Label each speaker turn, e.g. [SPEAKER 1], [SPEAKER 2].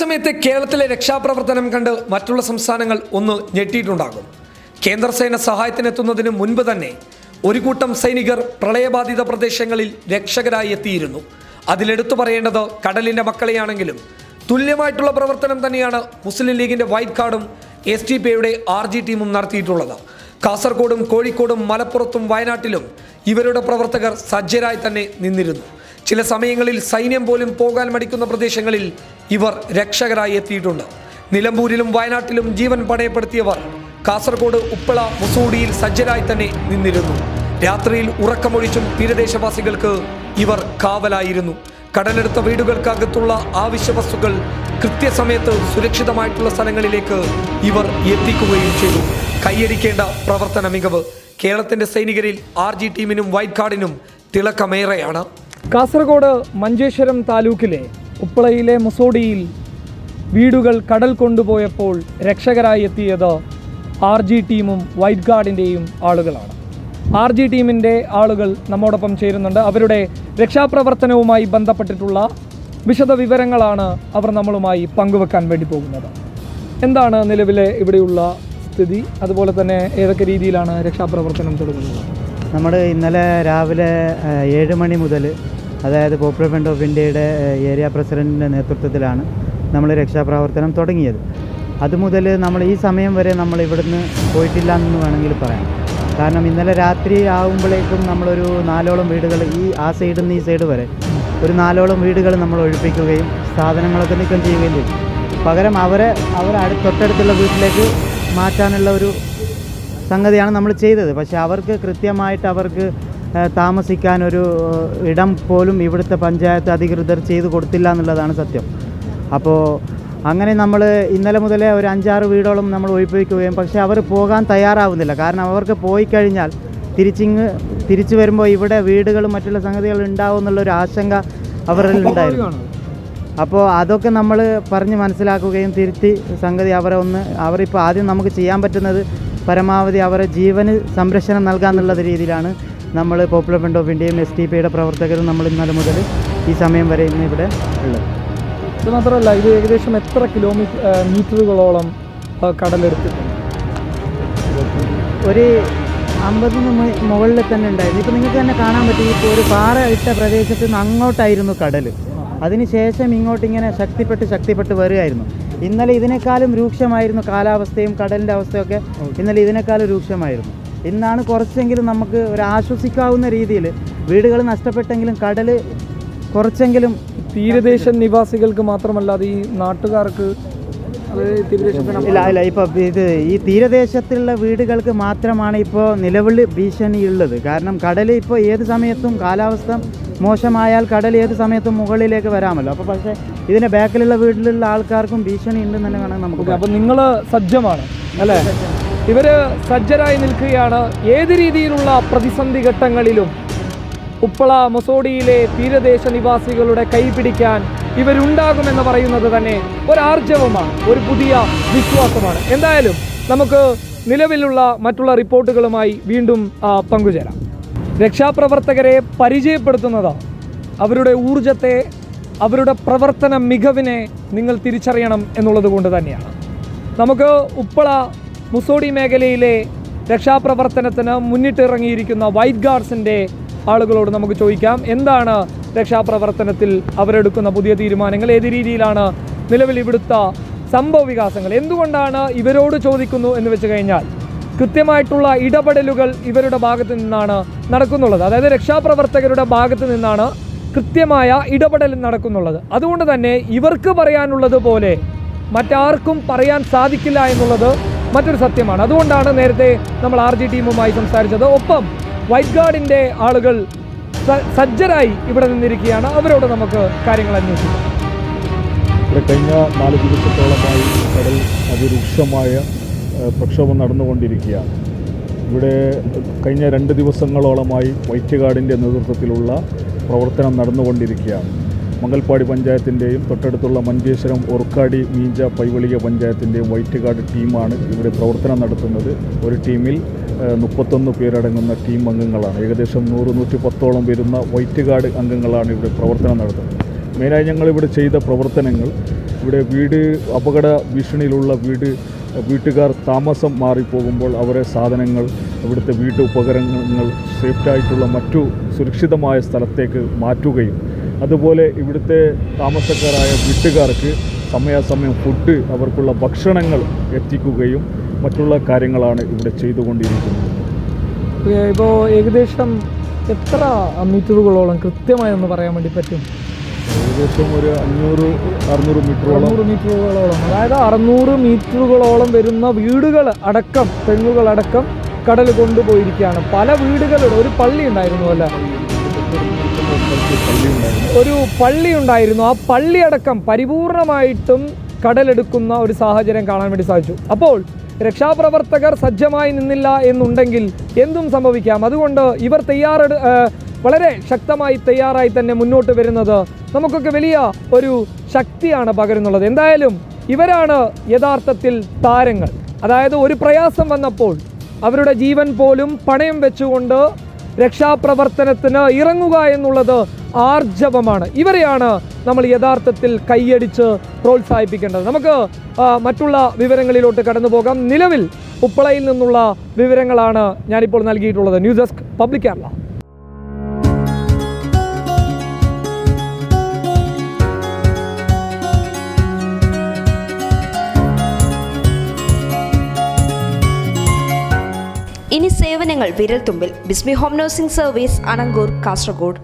[SPEAKER 1] സമയത്ത് കേരളത്തിലെ രക്ഷാപ്രവർത്തനം കണ്ട് മറ്റുള്ള സംസ്ഥാനങ്ങൾ ഒന്ന് ഞെട്ടിയിട്ടുണ്ടാകും. കേന്ദ്രസേന സഹായത്തിനെത്തുന്നതിന് മുൻപ് തന്നെ ഒരു കൂട്ടം സൈനികർ പ്രളയബാധിത പ്രദേശങ്ങളിൽ രക്ഷകരായി എത്തിയിരുന്നു. അതിലെടുത്തു പറയേണ്ടത് കടലിന്റെ മക്കളെയാണെങ്കിലും തുല്യമായിട്ടുള്ള പ്രവർത്തനം തന്നെയാണ് മുസ്ലിം ലീഗിന്റെ വൈറ്റ് കാർഡും എസ് ടി പിയുടെ ആർ ജി ടീമും നടത്തിയിട്ടുള്ളത്. കാസർഗോഡും കോഴിക്കോടും മലപ്പുറത്തും വയനാട്ടിലും ഇവരുടെ പ്രവർത്തകർ സജ്ജരായി തന്നെ നിന്നിരുന്നു. ചില സമയങ്ങളിൽ സൈന്യം പോലും പോകാൻ മടിക്കുന്ന പ്രദേശങ്ങളിൽ ഇവർ രക്ഷകരായി എത്തിയിട്ടുണ്ട്. നിലമ്പൂരിലും വയനാട്ടിലും ജീവൻ പണയപ്പെടുത്തിയവർ കാസർഗോഡ് ഉപ്പള മുസൂടിയിൽ സജ്ജരായി തന്നെ നിന്നിരുന്നു. രാത്രിയിൽ ഉറക്കമൊഴിച്ചും തീരദേശവാസികൾക്ക് ഇവർ കാവലായിരുന്നു. കടലെടുത്ത വീടുകൾക്കകത്തുള്ള ആവശ്യ വസ്തുക്കൾ കൃത്യസമയത്ത് സുരക്ഷിതമായിട്ടുള്ള സ്ഥലങ്ങളിലേക്ക് ഇവർ എത്തിക്കുകയും ചെയ്തു. കൈയടിക്കേണ്ട പ്രവർത്തന മികവ് കേരളത്തിന്റെ സൈനികരിൽ ആർ ജി ടീമിനും വൈറ്റ് കാർഡിനും തിളക്കമേറെയാണ്.
[SPEAKER 2] കാസർഗോഡ് മഞ്ചേശ്വരം താലൂക്കിലെ ഉപ്പളയിലെ മുസോഡിയിൽ വീടുകൾ കടൽ കൊണ്ടുപോയപ്പോൾ രക്ഷകരായി എത്തിയത് ആർ ജി ടീമും വൈറ്റ് ഗാർഡിന്റെയും ആളുകളാണ്. ആർ ജി ടീമിന്റെ ആളുകൾ നമ്മോടൊപ്പം ചേരുന്നുണ്ട്. അവരുടെ രക്ഷാപ്രവർത്തനവുമായി ബന്ധപ്പെട്ടിട്ടുള്ള വിശദ വിവരങ്ങളാണ് അവർ നമ്മളുമായി പങ്കുവെക്കാൻ വേണ്ടി പോകുന്നത്. എന്താണ് നിലവിലെ ഇവിടെയുള്ള സ്ഥിതി? അതുപോലെ തന്നെ ഏതൊക്കെ രീതിയിലാണ് രക്ഷാപ്രവർത്തനം തുടങ്ങുന്നത്?
[SPEAKER 3] നമ്മൾ ഇന്നലെ രാവിലെ ഏഴ് മണി മുതൽ അതായത് പോപ്പുലർ ഫ്രണ്ട് ഓഫ് ഇന്ത്യയുടെ ഏരിയ പ്രസിഡന്റിന്റെ നേതൃത്വത്തിലാണ് നമ്മൾ രക്ഷാപ്രവർത്തനം തുടങ്ങിയത്. അതുമുതൽ നമ്മൾ ഈ സമയം വരെ നമ്മൾ ഇവിടുന്ന് പോയിട്ടില്ല എന്ന് വേണമെങ്കിൽ പറയാം. കാരണം ഇന്നലെ രാത്രി ആകുമ്പോഴേക്കും നമ്മളൊരു നാലോളം വീടുകൾ ഈ ആ സൈഡിൽ നിന്ന് ഈ സൈഡ് വരെ ഒരു നാലോളം വീടുകൾ നമ്മൾ ഒഴിപ്പിക്കുകയും സാധനങ്ങളൊക്കെ നീക്കം ചെയ്യുകയും ചെയ്തു. പകരം അവരെ അവരെ അടു തൊട്ടടുത്തുള്ള വീട്ടിലേക്ക് മാറ്റാനുള്ള ഒരു സംഗതിയാണ് നമ്മൾ ചെയ്തത്. പക്ഷേ അവർക്ക് കൃത്യമായിട്ട് അവർക്ക് ഒരു ഇടം പോലും ഇവിടുത്തെ പഞ്ചായത്ത് അധികൃതർ ചെയ്തു കൊടുത്തില്ല എന്നുള്ളതാണ് സത്യം. അപ്പോൾ അങ്ങനെ നമ്മൾ ഇന്നലെ മുതലേ ഒരു അഞ്ചാറ് വീടോളം നമ്മൾ ഒഴിപ്പിക്കുകയും പക്ഷേ അവർ പോകാൻ തയ്യാറാവുന്നില്ല. കാരണം അവർക്ക് പോയി കഴിഞ്ഞാൽ തിരിച്ചിങ്ങ് തിരിച്ചു വരുമ്പോൾ ഇവിടെ വീടുകളും മറ്റുള്ള സംഗതികൾ ഉണ്ടാവും എന്നുള്ളൊരു ആശങ്ക അവരിൽ ഉണ്ടായിരുന്നു. അപ്പോൾ അതൊക്കെ നമ്മൾ പറഞ്ഞ് മനസ്സിലാക്കുകയും തിരുത്തി സംഗതി അവരെ ഒന്ന് അവരിപ്പോൾ ആദ്യം നമുക്ക് ചെയ്യാൻ പറ്റുന്നത് പരമാവധി അവരെ ജീവന് സംരക്ഷണം നൽകാന്നുള്ള രീതിയിലാണ്. നമ്മൾ പോപ്പുലർ ഫ്രണ്ട് ഓഫ് ഇന്ത്യയും എസ് ടി പിയുടെ പ്രവർത്തകരും നമ്മൾ ഇന്നലെ മുതൽ ഈ സമയം വരെ ഇന്ന് ഇവിടെ ഉള്ളത്.
[SPEAKER 2] ഇത് മാത്രമല്ല ഇത് ഏകദേശം എത്ര കിലോമീറ്റർ മീറ്ററുകളോളം കടലെടുത്തിട്ടുണ്ട്?
[SPEAKER 3] ഒരു അമ്പതിന് മുകളിൽ തന്നെ ഉണ്ടായിരുന്നു. ഇപ്പോൾ നിങ്ങൾക്ക് തന്നെ കാണാൻ പറ്റും ഇപ്പോൾ ഒരു പാറ ഇട്ട പ്രദേശത്ത് നിന്ന് അങ്ങോട്ടായിരുന്നു കടൽ അതിനുശേഷം ഇങ്ങോട്ട് ഇങ്ങനെ ശക്തിപ്പെട്ട് ശക്തിപ്പെട്ട് വരികയായിരുന്നു. ഇന്നലെ ഇതിനേക്കാളും രൂക്ഷമായിരുന്നു കാലാവസ്ഥയും കടലിന്റെ അവസ്ഥയൊക്കെ. ഇന്നലെ ഇതിനേക്കാളും രൂക്ഷമായിരുന്നു. ഇന്നാണ് കുറച്ചെങ്കിലും നമുക്ക് ഒരു ആശ്വസിക്കാവുന്ന രീതിയിൽ വീടുകൾ നഷ്ടപ്പെട്ടെങ്കിലും കടൽ കുറച്ചെങ്കിലും
[SPEAKER 2] തീരദേശ നിവാസികൾക്ക് മാത്രമല്ലാതെ ഈ നാട്ടുകാർക്ക്
[SPEAKER 3] ഇല്ല ഇല്ല ഇപ്പോൾ ഇത് ഈ തീരദേശത്തുള്ള വീടുകൾക്ക് മാത്രമാണ് ഇപ്പോൾ നിലവിൽ ഭീഷണിയുള്ളത്. കാരണം കടൽ ഇപ്പോൾ ഏത് സമയത്തും കാലാവസ്ഥ മോശമായാൽ കടൽ ഏത് സമയത്തും മുകളിലേക്ക് വരാമല്ലോ. അപ്പോൾ പക്ഷേ ഇതിന്റെ ബാക്കിലുള്ള വീട്ടിലുള്ള ആൾക്കാർക്കും ഭീഷണി ഉണ്ടെന്ന് തന്നെ വേണമെങ്കിൽ നമുക്ക്
[SPEAKER 2] അപ്പോൾ അപ്പം നിങ്ങൾ സജ്ജമാണ് അല്ലേ? ഇവർ സജ്ജരായി നിൽക്കുകയാണ്. ഏത് രീതിയിലുള്ള പ്രതിസന്ധി ഘട്ടങ്ങളിലും ഉപ്പള മൊസോഡിയിലെ തീരദേശ നിവാസികളുടെ കൈപിടിക്കാൻ ഇവരുണ്ടാകുമെന്ന് പറയുന്നത് തന്നെ ഒരാർജവമാണ് ഒരു പുതിയ വിശ്വാസമാണ്. എന്തായാലും നമുക്ക് നിലവിലുള്ള മറ്റുള്ള റിപ്പോർട്ടുകളുമായി വീണ്ടും പങ്കുചേരാം. രക്ഷാപ്രവർത്തകരെ പരിചയപ്പെടുത്തുന്നത് അവരുടെ ഊർജത്തെ അവരുടെ പ്രവർത്തന മികവിനെ നിങ്ങൾ തിരിച്ചറിയണം എന്നുള്ളത് കൊണ്ട് തന്നെയാണ്. നമുക്ക് ഉപ്പള മുസോഡി മേഖലയിലെ രക്ഷാപ്രവർത്തനത്തിന് മുന്നിട്ടിറങ്ങിയിരിക്കുന്ന വൈറ്റ് ഗാർഡ്സിന്റെ ആളുകളോട് നമുക്ക് ചോദിക്കാം എന്താണ് രക്ഷാപ്രവർത്തനത്തിൽ അവരെടുക്കുന്ന പുതിയ തീരുമാനങ്ങൾ? ഏത് രീതിയിലാണ് നിലവിൽ ഇവിടുത്തെ സംഭവ വികാസങ്ങൾ? എന്തുകൊണ്ടാണ് ഇവരോട് ചോദിക്കുന്നു എന്ന് വെച്ച് കഴിഞ്ഞാൽ കൃത്യമായിട്ടുള്ള ഇടപെടലുകൾ ഇവരുടെ ഭാഗത്ത് നിന്നാണ് നടക്കുന്നുള്ളത്. അതായത് രക്ഷാപ്രവർത്തകരുടെ ഭാഗത്ത് നിന്നാണ് കൃത്യമായ ഇടപെടൽ നടക്കുന്നുള്ളത്. അതുകൊണ്ട് തന്നെ ഇവർക്ക് പറയാനുള്ളത് പോലെ മറ്റാർക്കും പറയാൻ സാധിക്കില്ല എന്നുള്ളത് മറ്റൊരു സത്യമാണ്. അതുകൊണ്ടാണ് നേരത്തെ നമ്മൾ ആർ ജി ടീമുമായി സംസാരിച്ചത്. ഒപ്പം വൈറ്റ് ഗാർഡിന്റെ ആളുകൾ സജ്ജരായി ഇവിടെ നിന്നിരിക്കുകയാണ്. അവരോട് നമുക്ക് കാര്യങ്ങൾ അന്വേഷിക്കാം.
[SPEAKER 4] ഇവിടെ കഴിഞ്ഞ നാല് ദിവസത്തോളമായി കടൽ അതിരൂക്ഷമായ പ്രക്ഷോഭം നടന്നുകൊണ്ടിരിക്കുകയാണ്. ഇവിടെ കഴിഞ്ഞ രണ്ട് ദിവസങ്ങളോളമായി വൈറ്റ് ഗാർഡിന്റെ നേതൃത്വത്തിലുള്ള പ്രവർത്തനം നടന്നുകൊണ്ടിരിക്കുകയാണ്. മംഗൽപ്പാടി പഞ്ചായത്തിന്റെയും തൊട്ടടുത്തുള്ള മഞ്ചേശ്വരം ഒർക്കാടി മീഞ്ച പൈവളിക പഞ്ചായത്തിന്റെയും വൈറ്റുകാട് ടീമാണ് ഇവിടെ പ്രവർത്തനം നടത്തുന്നത്. ഒരു ടീമിൽ മുപ്പത്തൊന്ന് പേരടങ്ങുന്ന ടീം അംഗങ്ങളാണ്. ഏകദേശം നൂറ് നൂറ്റി പത്തോളം വരുന്ന വൈറ്റുകാട് അംഗങ്ങളാണ് ഇവിടെ പ്രവർത്തനം നടത്തുന്നത്. മെയിനായി ഞങ്ങളിവിടെ ചെയ്ത പ്രവർത്തനങ്ങൾ ഇവിടെ വീട് അപകട ഭീഷണിയിലുള്ള വീട് വീട്ടുകാർ താമസം മാറിപ്പോകുമ്പോൾ അവരെ സാധനങ്ങൾ ഇവിടുത്തെ വീട്ടുപകരണങ്ങൾ സേഫ്റ്റായിട്ടുള്ള മറ്റു സുരക്ഷിതമായ സ്ഥലത്തേക്ക് മാറ്റുകയും അതുപോലെ ഇവിടുത്തെ താമസക്കാരായ വീട്ടുകാർക്ക് സമയാസമയം ഫുഡ് അവർക്കുള്ള ഭക്ഷണങ്ങൾ എത്തിക്കുകയും മറ്റുള്ള കാര്യങ്ങളാണ് ഇവിടെ ചെയ്തുകൊണ്ടിരിക്കുന്നത്.
[SPEAKER 2] ഇപ്പോൾ ഏകദേശം എത്ര മീറ്ററുകളോളം കൃത്യമായി ഒന്ന് പറയാൻ വേണ്ടി പറ്റും?
[SPEAKER 4] ഏകദേശം ഒരു അഞ്ഞൂറ് അറുന്നൂറ് മീറ്ററോളം.
[SPEAKER 2] അറുന്നൂറ് മീറ്ററുകളോളം. അതായത് അറുന്നൂറ് മീറ്ററുകളോളം വരുന്ന വീടുകൾ അടക്കം തെങ്ങുകൾ അടക്കം കടൽ കൊണ്ടുപോയിരിക്കുകയാണ്. പല വീടുകളുടെ ഒരു പള്ളി ഉണ്ടായിരുന്നു അല്ല? ഒരു പള്ളി ഉണ്ടായിരുന്നു. ആ പള്ളിയടക്കം പരിപൂർണമായിട്ടും കടലെടുക്കുന്ന ഒരു സാഹചര്യം കാണാൻ വേണ്ടി സാധിച്ചു. അപ്പോൾ രക്ഷാപ്രവർത്തകർ സജ്ജമായി നിന്നില്ല എന്നുണ്ടെങ്കിൽ എന്തും സംഭവിക്കാം. അതുകൊണ്ട് ഇവർ തയ്യാറെടു വളരെ ശക്തമായി തയ്യാറായി തന്നെ മുന്നോട്ട് വരുന്നത് നമുക്കൊക്കെ വലിയ ഒരു ശക്തിയാണ് പകരുന്നുള്ളത്. എന്തായാലും ഇവരാണ് യഥാർത്ഥത്തിൽ താരങ്ങൾ. അതായത് ഒരു പ്രയാസം വന്നപ്പോൾ അവരുടെ ജീവൻ പോലും പണയം വെച്ചുകൊണ്ട് രക്ഷാപ്രവർത്തനത്തിന് ഇറങ്ങുക എന്നുള്ളത് ആർജവമാണ്. ഇവരെയാണ് നമ്മൾ യഥാർത്ഥത്തിൽ കൈയടിച്ച് പ്രോത്സാഹിപ്പിക്കേണ്ടത്. നമുക്ക് മറ്റുള്ള വിവരങ്ങളിലോട്ട് കടന്നു പോകാം. നിലവിൽ ഉപ്പളയിൽ നിന്നുള്ള വിവരങ്ങളാണ് ഞാനിപ്പോൾ നൽകിയിട്ടുള്ളത്. News desk public Kerala.
[SPEAKER 5] ഇനി സേവനങ്ങൾ വിരൽത്തുമ്പിൽ. Bismi home nursing service Anangoor Kasaragod.